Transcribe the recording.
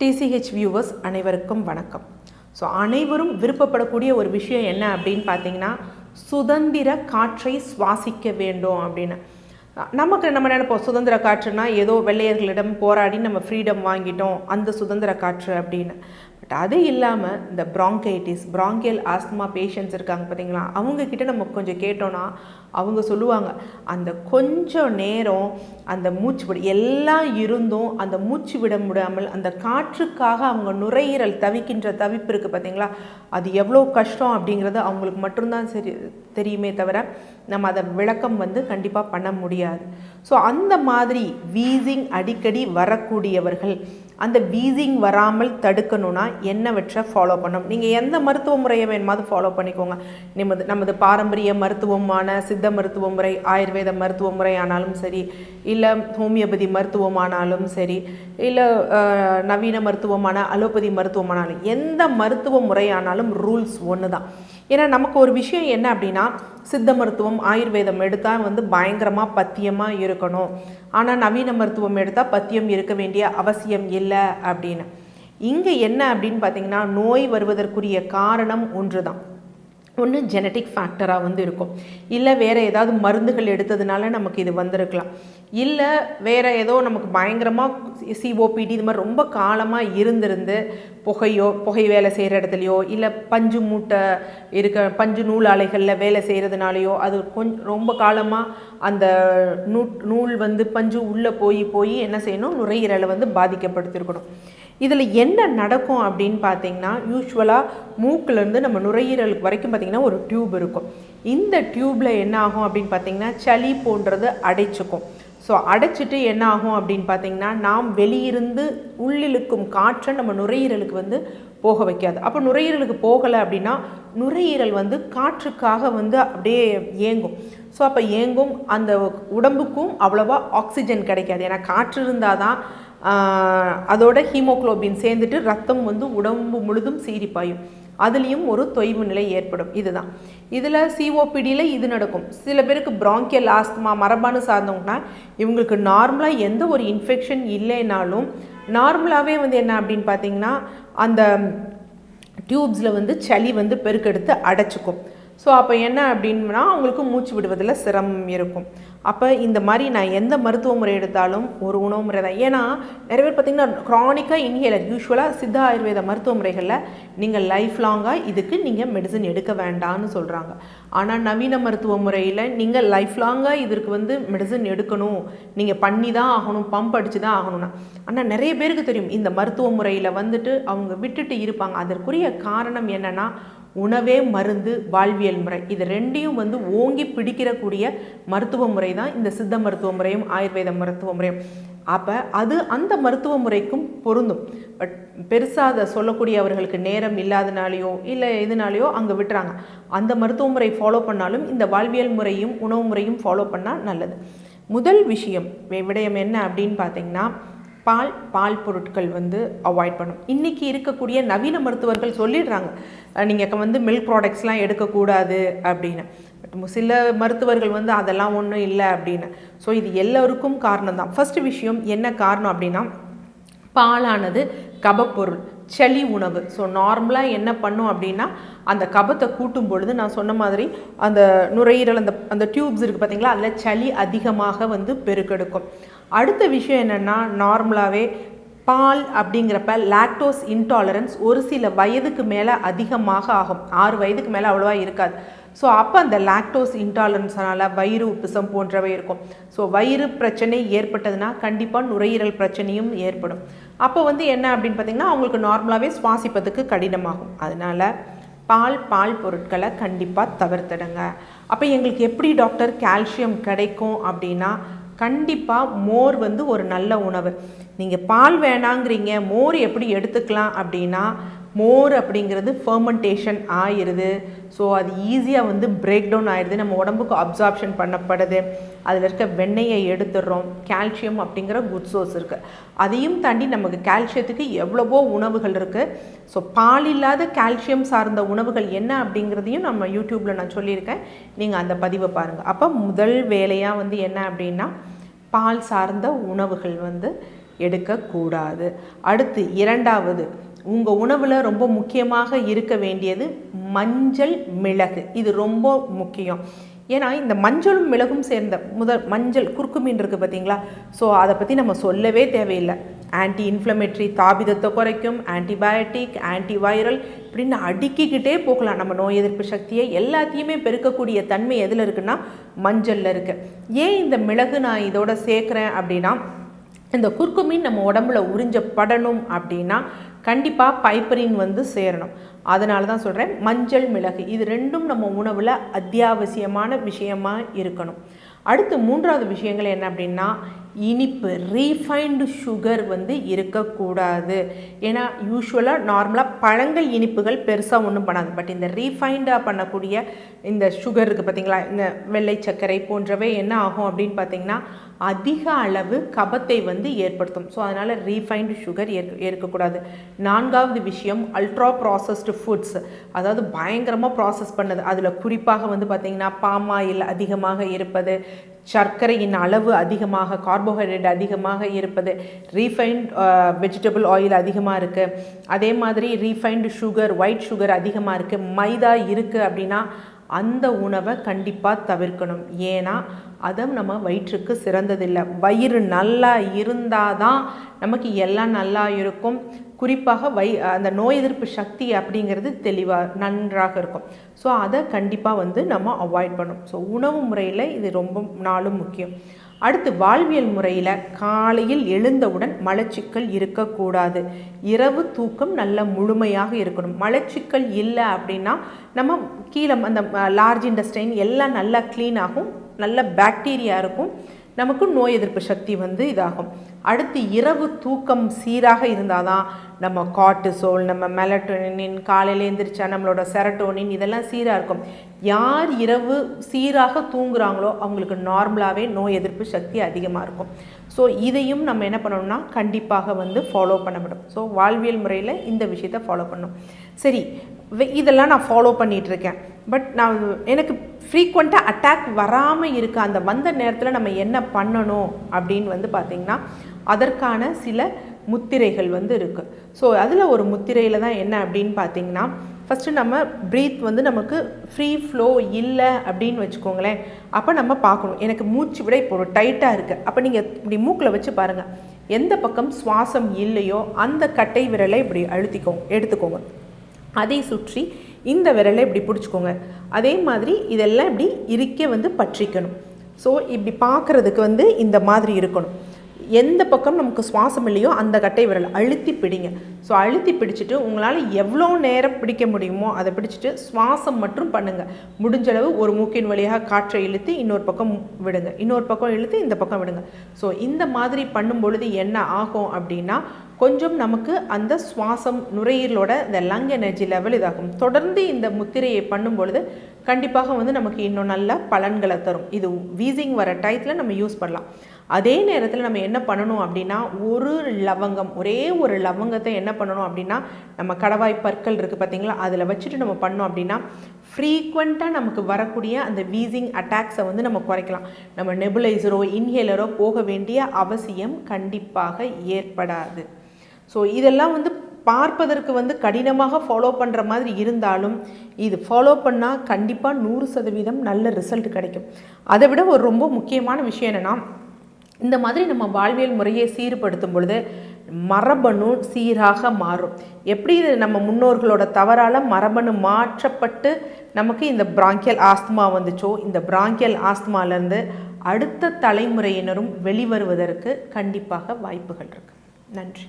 DCH viewers அனைவருக்கும் வணக்கம். So அனைவரும் விருப்பப்படக்கூடிய ஒரு விஷயம் என்ன அப்படின்னு பார்த்தீங்கன்னா சுதந்திர காற்றை சுவாசிக்க வேண்டும் அப்படின்னு. நமக்கு நம்ம நினைப்போம் சுதந்திர காற்றுனா ஏதோ வெள்ளையர்களிடம் போராடி நம்ம ஃப்ரீடம் வாங்கிட்டோம் அந்த சுதந்திர காற்று அப்படின்னு. பட் அது இல்லாமல் இந்த ப்ராங்கைட்டிஸ் ப்ராங்கியல் ஆஸ்துமா பேஷண்ட்ஸ் இருக்காங்க பார்த்தீங்களா? அவங்கக்கிட்ட நம்ம கொஞ்சம் கேட்டோன்னா அவங்க சொல்லுவாங்க அந்த கொஞ்சம் நேரம் அந்த மூச்சு விட எல்லாம் இருந்தும் அந்த மூச்சு விட முடியாமல் அந்த காற்றுக்காக அவங்க நுரையீரல் தவிக்கின்ற தவிப்பு இருக்குது பார்த்தீங்களா? அது எவ்வளோ கஷ்டம் அப்படிங்கிறது அவங்களுக்கு மட்டும்தான் சரி தெரியுமே தவிர நம்ம அதை விளக்கம் வந்து கண்டிப்பாக பண்ண முடியாது. ஸோ அந்த மாதிரி வீசிங் அடிக்கடி வரக்கூடியவர்கள் அந்த வீசிங் வராமல் தடுக்கணும்னா என்னவற்றை ஃபாலோ பண்ணணும்? நீங்கள் எந்த மருத்துவ முறையை வேணுமாவது ஃபாலோ பண்ணிக்கோங்க. நமது நமது பாரம்பரிய மருத்துவமான சித்த சித்த மருத்துவ முறை ஆயுர்வேத மருத்துவ முறை ஆனாலும் சரி இல்லை ஹோமியோபதி மருத்துவமானாலும் சரி இல்லை நவீன மருத்துவமான அலோபதி மருத்துவமானாலும் எந்த மருத்துவ முறையானாலும் ரூல்ஸ் ஒன்று தான் ஏன்னா நமக்கு ஒரு விஷயம் என்ன அப்படின்னா சித்த மருத்துவம் ஆயுர்வேதம் எடுத்தால் வந்து பயங்கரமாக பத்தியமாக இருக்கணும். ஆனால் நவீன மருத்துவம் எடுத்தால் பத்தியம் இருக்க வேண்டிய அவசியம் இல்லை அப்படின்னு. இங்கே என்ன அப்படின்னு பார்த்தீங்கன்னா நோய் வருவதற்குரிய காரணம் ஒன்று தான் ஒன்று ஜெனட்டிக் ஃபேக்டராக வந்து இருக்கும். இல்லை வேறு ஏதாவது மருந்துகள் எடுத்ததுனால நமக்கு இது வந்திருக்கலாம். இல்லை வேறு ஏதோ நமக்கு பயங்கரமாக சிஓபிடி இது மாதிரி ரொம்ப காலமாக இருந்திருந்து புகையோ புகை வேலை செய்கிற இடத்துலையோ இல்லை பஞ்சு மூட்டை இருக்க பஞ்சு நூல் ஆலைகளில் வேலை செய்கிறதுனாலையோ அது கொஞ்சம் ரொம்ப காலமாக அந்த நூ நூல் வந்து பஞ்சு உள்ளே போய் போய் என்ன செய்யணும்? நுரையீரலை வந்து பாதிக்கப்படுத்திருக்கணும். இதில் என்ன நடக்கும் அப்படின்னு பார்த்தீங்கன்னா யூஸ்வலாக மூக்குலேருந்து நம்ம நுரையீரலுக்கு வரைக்கும் பார்த்திங்கன்னா ஒரு டியூப் இருக்கும். இந்த டியூப்பில் என்ன ஆகும் அப்படின்னு பார்த்தீங்கன்னா சளி போன்றது அடைச்சிக்கும். ஸோ அடைச்சிட்டு என்ன ஆகும் அப்படின்னு பார்த்தீங்கன்னா நாம் வெளியிருந்து உள்ளிழுக்கும் காற்றை நம்ம நுரையீரலுக்கு வந்து போக வைக்காது. அப்போ நுரையீரலுக்கு போகலை அப்படின்னா நுரையீரல் வந்து காற்றுக்காக வந்து அப்படியே ஏங்கும் ஸோ அப்போ ஏங்கும் அந்த உடம்புக்கும் அவ்வளோவா ஆக்சிஜன் கிடைக்காது. ஏன்னா காற்று இருந்தால் தான் அதோட ஹீமோகுளோபின் சேர்ந்துட்டு ரத்தம் வந்து உடம்பு முழுதும் சீரிப்பாயும் பாயும் அதுலேயும் ஒரு தொய்வு நிலை ஏற்படும். இதுதான். இதில் சிஓபிடியில் இது நடக்கும். சில பேருக்கு பிராங்கியல் ஆஸ்துமா மரபானு சார்ந்தவங்கன்னா இவங்களுக்கு நார்மலாக எந்த ஒரு இன்ஃபெக்ஷன் இல்லைனாலும் நார்மலாகவே வந்து என்ன அப்படின்னு பார்த்தீங்கன்னா அந்த டியூப்ஸில் வந்து சளி வந்து பெருக்கெடுத்து அடைச்சிக்கும். ஸோ அப்போ என்ன அப்படின்னா அவங்களுக்கு மூச்சு விடுவதில் சிரமம் இருக்கும். அப்போ இந்த மாதிரி நான் எந்த மருத்துவ முறை எடுத்தாலும் ஒரு உணவு முறை தான். ஏன்னா நிறைய பேர் பார்த்தீங்கன்னா க்ரானிக்காக இன்ஹேலர் யூஸ்வலாக சித்த ஆயுர்வேத மருத்துவ முறைகளில் நீங்கள் லைஃப் லாங்காக இதுக்கு நீங்கள் மெடிசன் எடுக்க வேண்டாம்னு சொல்கிறாங்க ஆனால் நவீன மருத்துவ முறையில் நீங்கள் லைஃப் லாங்காக இதற்கு வந்து மெடிசன் எடுக்கணும். நீங்கள் பண்ணி தான் ஆகணும் பம்ப் அடித்து தான் ஆகணும்னா. ஆனால் நிறைய பேருக்கு தெரியும் இந்த மருத்துவ முறையில் வந்துட்டு அவங்க விட்டுட்டு இருப்பாங்க. அதற்குரிய காரணம் என்னென்னா உணவே மருந்து வாழ்வியல் முறை. இது ரெண்டையும் வந்து ஓங்கி பிடிக்கிறக்கூடிய மருத்துவ முறை தான் இந்த சித்த மருத்துவ முறையும் ஆயுர்வேத மருத்துவ முறையும். அப்போ அது அந்த மருத்துவ முறைக்கும் பொருந்தும். பட் பெருசாக அதை சொல்லக்கூடியவர்களுக்கு நேரம் இல்லாதனாலேயோ இல்லை எதுனாலையோ அங்கே விட்டுறாங்க. அந்த மருத்துவ முறை ஃபாலோ பண்ணாலும் இந்த வாழ்வியல் முறையும் உணவு முறையும் ஃபாலோ பண்ணால் நல்லது. முதல் விஷயம் விடயம் என்ன அப்படின்னு பார்த்தீங்கன்னா பால் பால் பொருட்கள் வந்து அவாய்ட் பண்ணும். இன்றைக்கி இருக்கக்கூடிய நவீன மருத்துவர்கள் சொல்லிடுறாங்க. நீங்கள் வந்து மில்க் ப்ராடக்ட்ஸ்லாம் எடுக்கக்கூடாது அப்படின்னு. பட் சில மருத்துவர்கள் வந்து அதெல்லாம் ஒன்றும் இல்லை அப்படின்னு. ஸோ இது எல்லோருக்கும் காரணம் தான் ஃபஸ்ட்டு விஷயம் என்ன காரணம் அப்படின்னா பாலானது கபப்பொருள் சளி உணவு. ஸோ நார்மலாக என்ன பண்ணும் அப்படின்னா அந்த கபத்தை கூட்டும் பொழுது நான் சொன்ன மாதிரி அந்த நுரையீரல் அந்த அந்த டியூப்ஸ் இருக்குது பார்த்தீங்களா அதில் சளி அதிகமாக வந்து பெருக்கெடுக்கும். அடுத்த விஷயம் என்னென்னா நார்மலாகவே பால் அப்படிங்கிறப்ப லாக்டோஸ் இன்டாலரன்ஸ் ஒரு சில வயதுக்கு மேலே அதிகமாக ஆகும். ஆறு வயதுக்கு மேலே அவ்வளோவா இருக்காது. ஸோ அப்போ அந்த லாக்டோஸ் இன்டாலரன்ஸ்னால வயிறு உப்புசம் போன்றவை இருக்கும். ஸோ வயிறு பிரச்சனை ஏற்பட்டதுன்னா கண்டிப்பாக நுரையீரல் பிரச்சனையும் ஏற்படும். அப்போ வந்து என்ன அப்படின்னு பார்த்தீங்கன்னா அவங்களுக்கு நார்மலாகவே சுவாசிப்பதுக்கு கடினமாகும். அதனால் பால் பால் பொருட்களை கண்டிப்பாக தவிர்த்திடுங்க. அப்போ எங்களுக்கு எப்படி டாக்டர் கால்சியம் கிடைக்கும் அப்படின்னா கண்டிப்பாக மோர் வந்து ஒரு நல்ல உணவு. நீங்கள் பால் வேணாங்கிறீங்க மோர் எப்படி எடுத்துக்கலாம் அப்படின்னா மோர் அப்படிங்கிறது ஃபர்மெண்டேஷன் ஆயிடுது ஸோ அது ஈஸியாக வந்து பிரேக் டவுன் ஆயிடுது நம்ம உடம்புக்கு அப்சார்ப்ஷன் பண்ணப்படுது. அதில் இருக்க வெண்ணெயை எடுத்துடுறோம். கால்சியம் அப்படிங்கிற குட் சோர்ஸ் இருக்குது அதையும் தாண்டி நமக்கு கால்சியத்துக்கு எவ்வளவோ உணவுகள் இருக்குது ஸோ பால் இல்லாத கால்சியம் சார்ந்த உணவுகள் என்ன அப்படிங்கிறதையும் நம்ம யூடியூப்பில் நான் சொல்லியிருக்கேன். நீங்கள் அந்த பதிவை பாருங்கள் அப்போ முதல் வேலையாக வந்து என்ன அப்படின்னா பால் சார்ந்த உணவுகள் வந்து எடுக்கக்கூடாது. அடுத்து இரண்டாவது உங்கள் உணவில் ரொம்ப முக்கியமாக இருக்க வேண்டியது மஞ்சள் மிளகு. இது ரொம்ப முக்கியம். ஏன்னா இந்த மஞ்சளும் மிளகும் சேர்ந்த முதல் மஞ்சள் குறுக்குமீன் இருக்குது பார்த்தீங்களா ஸோ அதை பற்றி நம்ம சொல்லவே தேவையில்லை. ஆன்டி இன்ஃப்ளமேட்ரி தாபிதத்தை குறைக்கும் ஆன்டிபயோட்டிக் ஆன்டிவைரல் இப்படின்னு அடுக்கிக்கிட்டே போகலாம். நம்ம நோய் எதிர்ப்பு சக்தியை எல்லாத்தையுமே பெருக்கக்கூடிய தன்மை எதில் இருக்குன்னா மஞ்சளில் இருக்குது ஏன் இந்த மிளகு நான் இதோட சேர்க்குறேன் அப்படின்னா இந்த குர்குமின் நம்ம உடம்புல உறிஞ்சப்படணும் அப்படின்னா கண்டிப்பாக பைப்பரின் வந்து சேரணும். அதனால தான் சொல்கிறேன் மஞ்சள் மிளகு. இது ரெண்டும் நம்ம உணவில் அத்தியாவசியமான விஷயமாக இருக்கணும். அடுத்து மூன்றாவது விஷயங்கள் என்ன அப்படின்னா இனிப்பு ரீஃபைண்டு சுகர் வந்து இருக்கக்கூடாது. ஏன்னா யூஸ்வலாக நார்மலாக பழங்கள் இனிப்புகள் பெருசாக ஒன்றும் பண்ணாது. பட் இந்த ரீஃபைண்டாக பண்ணக்கூடிய இந்த சுகர் இருக்குது பார்த்திங்களா இந்த வெள்ளை சர்க்கரை போன்றவை என்ன ஆகும் அப்படின்னு பார்த்தீங்கன்னா அதிக அளவு கபத்தை வந்து ஏற்படுத்தும். ஸோ அதனால் ரீஃபைன்டு சுகர் ஏற்க ஏற்கக்கூடாது. நான்காவது விஷயம் அல்ட்ரா ப்ராசஸ்டு ஃபுட்ஸ் அதாவது பயங்கரமாக ப்ராசஸ் பண்ணது. அதில் குறிப்பாக வந்து பார்த்திங்கன்னா பாமாயில் அதிகமாக இருப்பது சர்க்கரையின் அளவு அதிகமாக கார்போஹைட்ரேட் அதிகமாக இருப்பது ரீஃபைண்ட் வெஜிடபிள் ஆயில் அதிகமாக இருக்குது அதே மாதிரி ரீஃபைண்டு சுகர் ஒயிட் சுகர் அதிகமாக இருக்குது மைதா இருக்குது அப்படின்னா அந்த உணவை கண்டிப்பாக தவிர்க்கணும். ஏன்னா அதை நம்ம வயிற்றுக்கு சிறந்ததில்லை. வயிறு நல்லா இருந்தால் தான் நமக்கு எல்லாம் நல்லா இருக்கும். குறிப்பாக வை அந்த நோய் எதிர்ப்பு சக்தி அப்படிங்கிறது தெளிவாக நன்றாக இருக்கும். ஸோ அதை கண்டிப்பாக வந்து நம்ம அவாய்ட் பண்ணணும். ஸோ உணவு முறையில் இது ரொம்ப நாளும் முக்கியம். அடுத்து வாழ்வியல் முறையில் காலையில் எழுந்தவுடன் மலச்சிக்கல் இருக்கக்கூடாது. இரவு தூக்கம் நல்ல முழுமையாக இருக்கணும். மலச்சிக்கல் இல்லை அப்படின்னா நம்ம கீழே அந்த லார்ஜ் இண்டஸ்டைன் எல்லாம் நல்லா க்ளீன் ஆகும். நல்ல பாக்டீரியா இருக்கும். நமக்கு நோய் எதிர்ப்பு சக்தி வந்து இதாகும். அடுத்து இரவு தூக்கம் சீராக இருந்தால் தான் நம்ம காட்டுசோல் நம்ம மெலட்டோனின் காலையில் எழுந்திரிச்சா நம்மளோட செரட்டோனின் இதெல்லாம் சீராக இருக்கும். யார் இரவு சீராக தூங்குறாங்களோ அவங்களுக்கு நார்மலாகவே நோய் எதிர்ப்பு சக்தி அதிகமாக இருக்கும். ஸோ இதையும் நம்ம என்ன பண்ணணும்னா கண்டிப்பாக வந்து ஃபாலோ பண்ணப்படும். ஸோ வாழ்வியல் முறையில் இந்த விஷயத்தை ஃபாலோ பண்ணணும். சரி இதெல்லாம் நான் ஃபாலோ பண்ணிகிட்ருக்கேன் பட் நான் எனக்கு ஃப்ரீக்வெண்ட்டாக அட்டாக் வராமல் இருக்க அந்த வந்த நேரத்தில் நம்ம என்ன பண்ணணும் அப்படின்னு வந்து பார்த்திங்கன்னா அதற்கான சில முத்திரைகள் வந்து இருக்குது ஸோ அதில் ஒரு முத்திரையில் தான் என்ன அப்படின்னு பார்த்தீங்கன்னா ஃபஸ்ட்டு நம்ம ப்ரீத் வந்து நமக்கு ஃப்ரீ ஃப்ளோ இல்லை அப்படின்னு வச்சுக்கோங்களேன். அப்போ நம்ம பார்க்கணும். எனக்கு மூச்சு விட இப்போ ஒரு டைட்டாக இருக்குது அப்போ நீங்கள் இப்படி மூக்கில் வச்சு பாருங்கள் எந்த பக்கம் சுவாசம் இல்லையோ அந்த கட்டை விரலை இப்படி அழுத்திக்கோங்க எடுத்துக்கோங்க. அதை சுற்றி இந்த விரலை இப்படி பிடிச்சிக்கோங்க. அதே மாதிரி இதெல்லாம் இப்படி இருக்க வந்து பற்றிக்கணும். ஸோ இப்படி பார்க்குறதுக்கு வந்து இந்த மாதிரி இருக்கணும். எந்த பக்கம் நமக்கு சுவாசம் இல்லையோ அந்த கட்டை விரல் அழுத்தி பிடிங்க. ஸோ அழுத்தி பிடிச்சிட்டு உங்களால் எவ்வளோ நேரம் பிடிக்க முடியுமோ அதை பிடிச்சிட்டு சுவாசம் மட்டும் பண்ணுங்கள் முடிஞ்சளவு ஒரு மூக்கின் வழியாக காற்றை இழுத்து இன்னொரு பக்கம் விடுங்க. இன்னொரு பக்கம் இழுத்து இந்த பக்கம் விடுங்க. ஸோ இந்த மாதிரி பண்ணும் பொழுது என்ன ஆகும் அப்படின்னா கொஞ்சம் நமக்கு அந்த சுவாசம் நுரையீரலோட இந்த லங் எனர்ஜி லெவல் இதாகும். தொடர்ந்து இந்த முத்திரையை பண்ணும் பொழுது கண்டிப்பாக வந்து நமக்கு இன்னும் நல்ல பலன்களை தரும். இது வீசிங் வர டயத்தில் நம்ம யூஸ் பண்ணலாம். அதே நேரத்தில் நம்ம என்ன பண்ணணும் அப்படின்னா ஒரு லவங்கம் ஒரே ஒரு லவங்கத்தை என்ன பண்ணணும் அப்படின்னா நம்ம கடவாய் பற்கள் இருக்குது பார்த்தீங்களா அதில் வச்சுட்டு நம்ம பண்ணோம் அப்படின்னா ஃப்ரீக்வெண்ட்டாக நமக்கு வரக்கூடிய அந்த வீசிங் அட்டாக்ஸை வந்து நம்ம குறைக்கலாம். நம்ம நெபுலைசரோ இன்ஹேலரோ போக வேண்டிய அவசியம் கண்டிப்பாக ஏற்படாது. ஸோ இதெல்லாம் வந்து பார்ப்பதற்கு வந்து கடினமாக ஃபாலோ பண்ணுற மாதிரி இருந்தாலும் இது ஃபாலோ பண்ணால் கண்டிப்பாக நூறு சதவீதம் நல்ல ரிசல்ட் கிடைக்கும். அதை விட ஒரு ரொம்ப முக்கியமான விஷயம் என்னென்னா இந்த மாதிரி நம்ம வாழ்வியல் முறையை சீர்படுத்தும் பொழுது மரபணு சீராக மாறும். எப்படி இது நம்ம முன்னோர்களோட தவறால் மரபணு மாற்றப்பட்டு நமக்கு இந்த பிராங்கியல் ஆஸ்துமா வந்துச்சோ இந்த பிராங்கியல் ஆஸ்துமாலேருந்து அடுத்த தலைமுறையினரும் வெளிவருவதற்கு கண்டிப்பாக வாய்ப்புகள் இருக்குது நன்றி.